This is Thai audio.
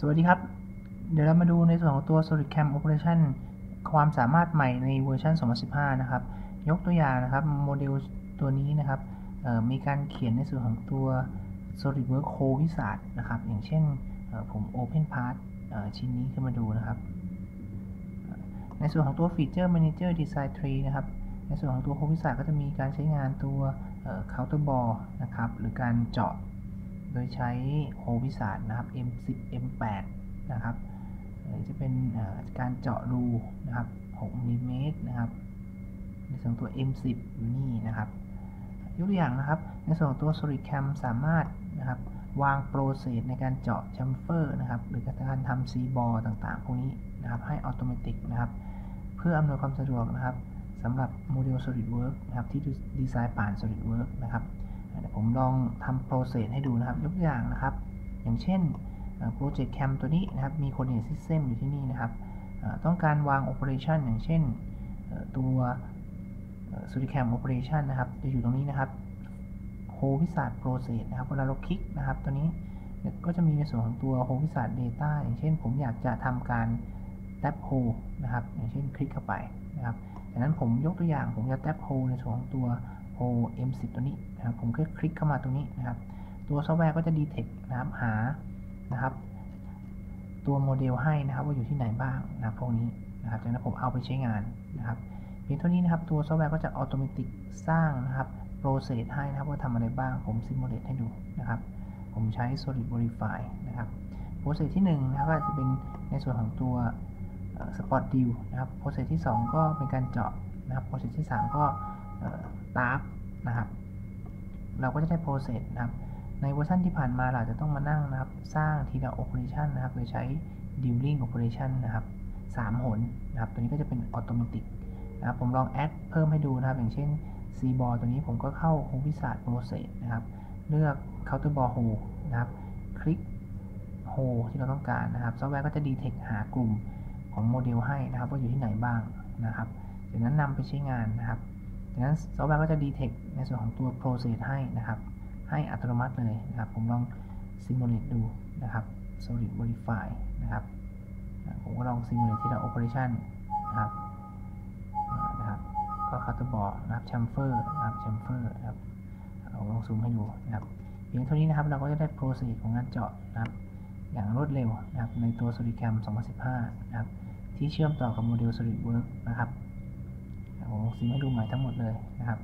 สวัสดีครับ เดี๋ยวเรามาดูในส่วนของตัว SolidCam Operation ความสามารถใหม่ในเวอร์ชัน 2015 นะครับ ยกตัวอย่างนะครับ โมเดลตัวนี้นะครับ มีการเขียนในส่วนของตัว SolidWorks Code Wizard นะครับ อย่างเช่นผม Open Part ชิ้นนี้ขึ้นมาดูนะครับ ในส่วนของตัว Feature Manager Design Tree นะครับ ในส่วนของตัว Code Wizard ก็จะมีการใช้งานตัว Counter Ball นะครับ หรือการเจาะ โดยใช้โฮวิสาดนะครับ M10 M8 นะครับจะเป็นการเจาะรูนะครับ6มิลลิเมตรนะครับ ในส่วนตัว M10 อยู่นี่นะครับยกตัวอย่างนะครับ ในส่วนตัว SolidCam สามารถนะครับวางโปรเซสในการเจาะแชมเฟอร์นะครับ หรือการทำซีบอลต่างๆ พวกนี้นะครับ ให้อัตโนมัตินะครับ เพื่ออำนวยความสะดวกนะครับสำหรับโมเดล SolidWorks นะครับ ที่ดีไซน์ผ่าน SolidWorks นะครับ เดี๋ยวผมลองทำโปรเซสให้ดูนะครับ ยกตัวอย่างนะครับ อย่างเช่นโปรเจกต์แคมตัวนี้นะครับ มี Coordinate System อยู่ที่นี่นะครับ ต้องการวาง Operation อย่างเช่นตัว s u d i c a m Operation นะครับ จะอยู่ตรงนี้นะครับ h o l Wizard Process นะครับ เวลาเราคลิกนะครับ ตัวนี้ก็จะมีในส่วนของตัว h o l Wizard Data อย่างเช่น ผมอยากจะทำการ tap h o l นะครับ อย่างเช่นคลิกเข้าไปนะครับดังนั้นผมยกตัวอย่างผมจะ tap h o l ในส่วนของตัว o M10 ตัวนี้นะครับผมก็คลิกเข้ามาตรงนี้นะครับ ตัวซอฟต์แวร์ก็จะ detect นะครับหานะครับ ตัวโมเดลให้นะครับว่าอยู่ที่ไหนบ้างนะครับพวกนี้นะครับจากนั้นผมเอาไปใช้งานนะครับเพียงเท่านี้นะครับตัวซอฟต์แวร์ก็จะอัตโนมัติสร้างนะครับโปรเซสให้นะครับว่าทำอะไรบ้างผมซิมูเลตให้ดูนะครับ ผมใช้ Solid Verify นะครับโปรเซสที่1นะครับก็จะเป็นในส่วนของตัว Spot Deal นะครับโปรเซสที่ 2 ก็เป็นการเจาะนะครับโปรเซสที่ 3 ก็ ตาร์ฟนะครับ เราก็จะได้ process นะครับ ในเวอร์ชันที่ผ่านมาเราจะต้องมานั่งนะครับ สร้างทีละ operation นะครับ โดยใช้ dealing operation นะครับ3หนนะครับ ตัวนี้ก็จะเป็น automatic นะครับ ผมลอง add เพิ่มให้ดูนะครับ อย่างเช่น c ball ตัวนี้ผมก็เข้า h o v i s a r d process นะครับ เลือก counter ball hole นะครับ คลิก hole ที่เราต้องการนะครับ ซอฟต์แวร์ก็จะ detect หากลุ่มของโมเดลให้นะครับ ว่าอยู่ที่ไหนบ้างนะครับจากนั้นนำไปใช้งานนะครับ ดังนั้นซอฟต์แวร์ก็จะ detect ในส่วนของตัว process ให้นะครับ ให้อัตโนมัติเลยนะครับ ผมลอง simulate ดูนะครับ solid verify นะครับผมก็ลอง simulate ที่เรา operation นะครับนะครับ ก็ cutter ball นะครับ chamfer นะครับ chamfer นะครับผมลองซูมให้ดูนะครับเพียงเท่านี้นะครับเราก็จะได้ process ของงานเจาะนะครับ อย่างรวดเร็วนะครับในตัว SolidCam 2015 นะครับที่เชื่อมต่อกับโมเดล SolidWorks นะครับ ผมซิมให้ดูใหม่ทั้งหมดเลยนะครับ